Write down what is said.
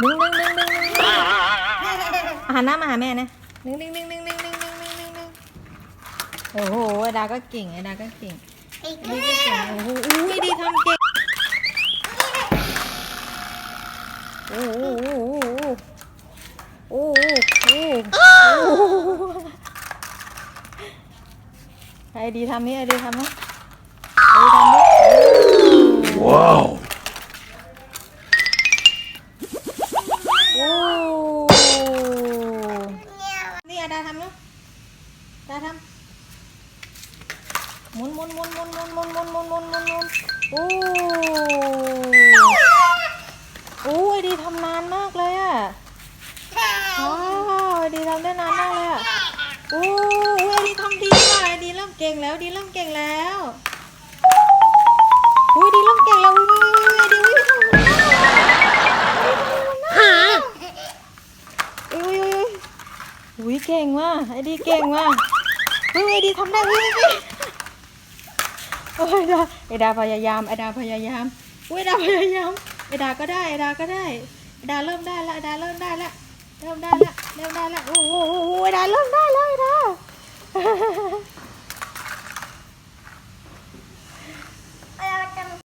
หนึ่งหนึ่งหนึ่งนึ่งนึ่งหันหน้ามาหาแม่นะนึ่งนึ่งหนึ่งหนึ่งหนึ่งหนึ่งหนึ่งหนึ่งหนึ่งหนึ่งโอ้โหไอดาก็เก่งไอดาก็เก่งไอดาก็เก่งโอ้โหอุ้ดีทำเก่งโอ้โหโอ้โหโอ้โหไอดีทำนี่ใครดีทำนะ นี่อาดาทำเนาะดาทำหมุนหมุนหมุนหมุนหมุนหมุนหมุนหมุนหมุนหมุนหมุนโอ้โอ้ยดีทำนานมากเลยอะว้าวดีทำได้นานมากเลยอะโอ้ยดีทำดีว่ะดีเริ่มเก่งแล้วดีเริ่มเก่งแล้วอุ้ยดีเริ่มเก่งแล้วอุ้ยอุ้ยอุ้ยดีอุ้ย อุ้ยเก่งว่ะไอดีเก่งว่ะอุ้ยไอดีทำได้อุ้ยอุ้ยโอ้ยดาไอดาพยายามไอดาพยายามอุ้ยไอดาพยายามไอดาก็ได้ไอดาก็ได้ไอดาเริ่มได้ละไอดาเริ่มได้ละเริ่มได้ละเริ่มได้ละโอ้โหโอ้โหไอดาเริ่มได้แล้วไอดา